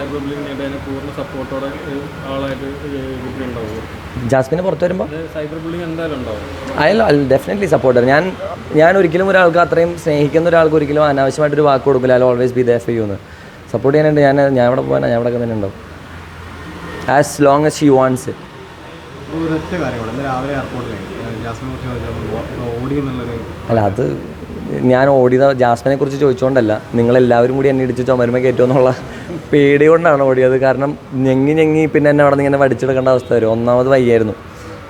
ബുള്ളിങ്ങിനായിട്ട് പൂർണ സപ്പോർട്ടോടെ ആളായിട്ട് ജാസ്മിന് പുറത്ത് വരുമ്പോൾ സൈബർ എന്തായാലും ഉണ്ടാവും. അയാൾ ഡെഫിനറ്റ്ലി സപ്പോർട്ടർ ഞാൻ ഞാൻ ഒരിക്കലും ഒരാൾക്ക് അത്രയും സ്നേഹിക്കുന്ന ഒരാൾക്ക് ഒരിക്കലും അനാവശ്യമായിട്ടൊരു വാക്ക് കൊടുക്കില്ല. അല്ല always be there for you എന്ന്. സപ്പോർട്ട് ചെയ്യാനുണ്ട്. ഞാൻ ഞാൻ ഇവിടെ പോകാൻ ഞാൻ ഇവിടെ തന്നെ ഉണ്ടാവും. As long as she wants it അല്ല അത് ഞാൻ ഓടിയത് ജാസ്മിനെ കുറിച്ച് ചോദിച്ചുകൊണ്ടല്ല നിങ്ങളെല്ലാവരും കൂടി എന്നെ ഇടിച്ച് ചുമരുമ കയറ്റുമെന്നുള്ള പേടി കൊണ്ടാണ് ഓടിയത്. കാരണം ഞെങ്ങി ഞെങ്ങി പിന്നെ എന്നെ അവിടെ നിന്ന് ഇങ്ങനെ വടിച്ചെടുക്കേണ്ട അവസ്ഥ വരും. ഒന്നാമത് വയ്യായിരുന്നു.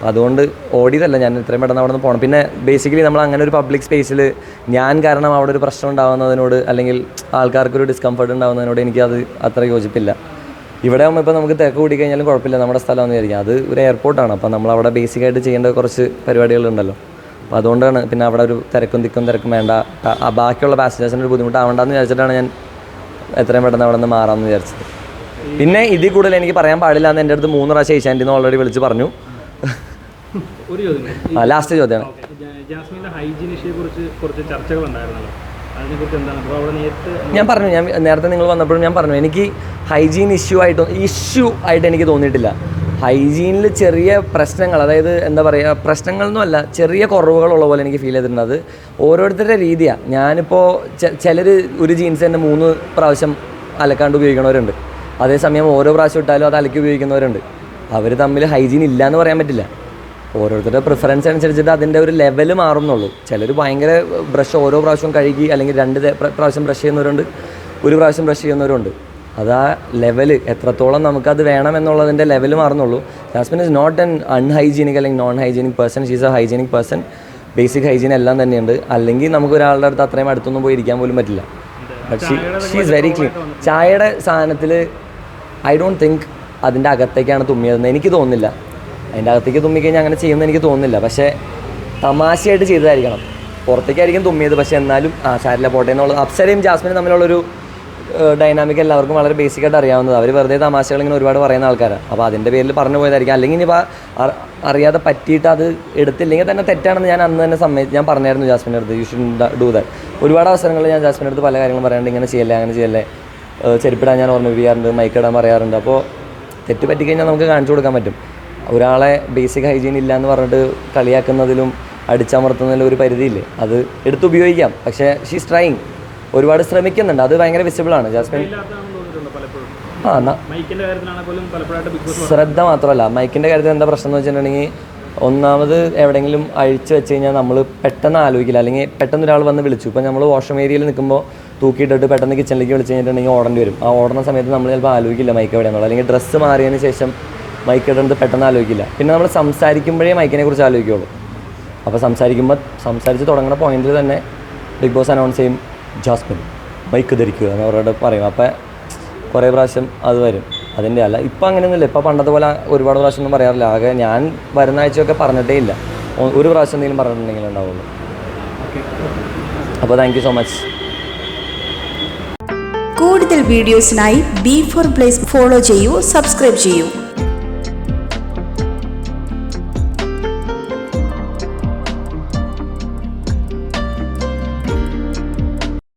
അതുകൊണ്ട് ഓടിയതല്ല. ഞാൻ ഇത്രയും പെട്ടെന്ന് അവിടെ നിന്ന് പോകണം പിന്നെ ബേസിക്കലി നമ്മൾ അങ്ങനെ ഒരു പബ്ലിക് സ്പേസിൽ ഞാൻ കാരണം അവിടെ ഒരു പ്രശ്നം ഉണ്ടാകുന്നതിനോട് അല്ലെങ്കിൽ ആൾക്കാർക്കൊരു ഡിസ്കംഫർട്ട് ഉണ്ടാകുന്നതിനോട് എനിക്കത് അത്ര യോജിപ്പില്ല. ഇവിടെ ആകുമ്പോൾ ഇപ്പോൾ നമുക്ക് തിരക്ക് കൂടി കഴിഞ്ഞാലും കുഴപ്പമില്ല. നമ്മുടെ സ്ഥലമാണെന്ന് വിചാരിക്കാം. അത് ഒരു എയർപോർട്ടാണ് അപ്പോൾ നമ്മൾ അവിടെ ബേസിക്കായിട്ട് ചെയ്യേണ്ട കുറച്ച് പരിപാടികളുണ്ടല്ലോ. അപ്പോൾ അതുകൊണ്ടാണ് പിന്നെ അവിടെ ഒരു തിരക്കും തിക്കും തിരക്കും വേണ്ട. ആ- ആ ബാക്കിയുള്ള പാസഞ്ചേഴ്സിന് ഒരു ബുദ്ധിമുട്ടാവണ്ടെന്ന് വിചാരിച്ചിട്ടാണ് ഞാൻ എത്രയും പെട്ടെന്ന് അവിടെ നിന്ന് മാറാമെന്ന് വിചാരിച്ചത്. പിന്നെ ഇതിൽ കൂടുതൽ എനിക്ക് പറയാൻ പാടില്ല എന്ന് എന്റെ അടുത്ത് മൂന്ന് പ്രാവശ്യം ഏഷ്യാന്റിന്ന് ഓൾറെഡി വിളിച്ച് പറഞ്ഞു. ചോദ്യം ലാസ്റ്റ് ചോദ്യമാണ്. ഞാൻ പറഞ്ഞു ഞാൻ നേരത്തെ നിങ്ങൾ വന്നപ്പോഴും ഞാൻ പറഞ്ഞു എനിക്ക് ഹൈജീൻ ഇഷ്യൂ ആയിട്ട് ഇഷ്യൂ ആയിട്ട് എനിക്ക് തോന്നിയിട്ടില്ല. ഹൈജീനിൽ ചെറിയ പ്രശ്നങ്ങൾ അതായത് എന്താ പറയുക പ്രശ്നങ്ങളൊന്നുമല്ല ചെറിയ കുറവുകളുള്ള പോലെ എനിക്ക് ഫീൽ ചെയ്തിട്ടുണ്ട് അത് ഓരോരുത്തരുടെ രീതിയാണ് ഞാനിപ്പോൾ ചിലർ ഒരു ജീൻസ് തന്നെ മൂന്ന് പ്രാവശ്യം അലക്കാണ്ട് ഉപയോഗിക്കണവരുണ്ട്. അതേസമയം ഓരോ പ്രാവശ്യം ഇട്ടാലും അത് അലക്കി ഉപയോഗിക്കുന്നവരുണ്ട്. അവർ തമ്മിൽ ഹൈജീൻ ഇല്ല എന്ന് പറയാൻ പറ്റില്ല. ഓരോരുത്തരുടെ പ്രിഫറൻസ് അനുസരിച്ചിട്ട് അതിന്റെ ഒരു ലെവൽ മാറുന്നുള്ളൂ. ചിലർ ഭയങ്കര ബ്രഷ് ഓരോ പ്രാവശ്യം കഴുകി അല്ലെങ്കിൽ രണ്ട് പ്രാവശ്യം ബ്രഷ് ചെയ്യുന്നവരുണ്ട് ഒരു പ്രാവശ്യം ബ്രഷ് ചെയ്യുന്നവരുണ്ട് അത് ആ ലെവൽ എത്രത്തോളം നമുക്കത് വേണം എന്നുള്ളതിന്റെ level മാറുന്നുള്ളൂ. Jasmine is not an unhygienic അല്ലെങ്കിൽ non hygienic person she's a hygienic person basic hygiene എല്ലാം തന്നെയുണ്ട്. അല്ലെങ്കിൽ നമുക്ക് ഒരാളുടെ അടുത്ത് അത്രയും അടുത്തൊന്നും പോയി ഇരിക്കാൻ പോലും പറ്റില്ല. But she she is very clean ചായയുടെ സാധനത്തിൽ ഐ ഡോണ്ട് തിങ്ക് അതിന്റെ അകത്തേക്കാണ് തുമ്മിയതെന്ന് എനിക്ക് തോന്നുന്നില്ല. അതിന്റെ അകത്തേക്ക് തുമ്മിക്കഴിഞ്ഞാൽ അങ്ങനെ ചെയ്യുമെന്ന് എനിക്ക് തോന്നുന്നില്ല. പക്ഷേ തമാശയായിട്ട് ചെയ്തതായിരിക്കണം. പുറത്തേക്കായിരിക്കും തുമ്മിയത്. പക്ഷേ എന്നാലും ആ സാരില്ല പോട്ടെ എന്നുള്ളത് അപ്സരയും ജാസ്മിനും തമ്മിലുള്ളൊരു ഡൈനാമിക് എല്ലാവർക്കും വളരെ ബേസിക് ആയിട്ട് അറിയാവുന്നത്. അവർ വെറുതെ തമാശകൾ ഇങ്ങനെ ഒരുപാട് പറയുന്ന ആൾക്കാരാണ് അപ്പോൾ അതിന്റെ പേരിൽ പറഞ്ഞു പോയതായിരിക്കും. അല്ലെങ്കിൽ ഇനിയിപ്പോൾ അറിയാതെ പറ്റിയിട്ട് അത് എടുത്തില്ലെങ്കിൽ തന്നെ തെറ്റാണെന്ന് ഞാൻ അന്ന് തന്നെ സമ്മതി ഞാൻ പറഞ്ഞായിരുന്നു ജാസ്മിന്റെ അടുത്ത് യു ഷുഡ് ഡു ദാറ്റ് ഒരുപാട് അവസരങ്ങളിൽ ഞാൻ ജാസ്മിന്റെ അടുത്ത് പല കാര്യങ്ങളും പറയാറുണ്ട്. ഇങ്ങനെ ചെയ്യല്ലേ അങ്ങനെ ചെയ്യല്ലേ. ചെരുപ്പിടാൻ ഞാൻ ഓർമ്മിപ്പിക്കാറുണ്ട് മൈക്കിടാൻ പറയാറുണ്ട്. അപ്പോൾ തെറ്റ് പറ്റിക്കഴിഞ്ഞാൽ നമുക്ക് കാണിച്ചു കൊടുക്കാൻ പറ്റും. ഒരാളെ ബേസിക് ഹൈജീൻ ഇല്ല എന്ന് പറഞ്ഞിട്ട് കളിയാക്കുന്നതിലും അടിച്ചമർത്തുന്നതിലും ഒരു പരിധിയില്ലേ? അത് എടുത്തുപയോഗിക്കാം പക്ഷേ ഷീസ് ട്രൈങ് ഒരുപാട് ശ്രമിക്കുന്നുണ്ട്. അത് ഭയങ്കര വിസിബിളാണ് ജാസ്മിൻ. ആ ശ്രദ്ധ മാത്രമല്ല. മൈക്കിന്റെ കാര്യത്തിൽ എന്താ പ്രശ്നം എന്ന് വെച്ചിട്ടുണ്ടെങ്കിൽ ഒന്നാമത് എവിടെയെങ്കിലും അഴിച്ചു വെച്ച് കഴിഞ്ഞാൽ നമ്മൾ പെട്ടെന്ന് ആലോചിക്കില്ല. അല്ലെങ്കിൽ പെട്ടെന്ന് ഒരാൾ വന്ന് വിളിച്ചു. ഇപ്പോൾ നമ്മൾ വാഷ്റൂം ഏരിയയിൽ നിൽക്കുമ്പോൾ തൂക്കിയിട്ടിട്ട് പെട്ടെന്ന് കിച്ചണിലേക്ക് വിളിച്ച് കഴിഞ്ഞിട്ടുണ്ടെങ്കിൽ ഓടേണ്ടി വരും. ആ ഓടുന്ന സമയത്ത് നമ്മൾ ചിലപ്പോൾ ആലോചിക്കില്ല മൈക്ക് എവിടെയാണെന്നുള്ളത്. അല്ലെങ്കിൽ ഡ്രസ്സ് മാറിയതിന് ശേഷം മൈക്ക് ഇടുന്നത് പെട്ടെന്ന് ആലോചിക്കില്ല. പിന്നെ നമ്മൾ സംസാരിക്കുമ്പോഴേ മൈക്കിനെ കുറിച്ച് ആലോചിക്കുള്ളൂ. അപ്പോൾ സംസാരിക്കുമ്പോൾ സംസാരിച്ച് തുടങ്ങുന്ന പോയിന്റിൽ തന്നെ ബിഗ് ബോസ് അനൗൺസ് ചെയ്യും. ജാസ്മിൻ. ബൈക്ക് ധരിക്കുക എന്ന് അവരോട് പറയും. അപ്പോൾ കുറേ പ്രാവശ്യം അത് വരും. അതിന്റെ അല്ല. ഇപ്പം അങ്ങനെയൊന്നുമില്ല. ഇപ്പം പണ്ടത്തെ പോലെ ഒരുപാട് പ്രാവശ്യം ഒന്നും പറയാറില്ല. ആകെ ഞാൻ വരുന്ന ആഴ്ചയൊക്കെ പറഞ്ഞിട്ടേ ഇല്ല. ഒരു പ്രാവശ്യം എന്തെങ്കിലും പറഞ്ഞിട്ടുണ്ടെങ്കിൽ ഉണ്ടാവുള്ളൂ. അപ്പോൾ താങ്ക് യു സോ മച്ച് കൂടുതൽ വീഡിയോസിനായി ബി ഫോർ പ്ലേസ് ഫോളോ ചെയ്യൂ സബ്സ്ക്രൈബ് ചെയ്യൂ.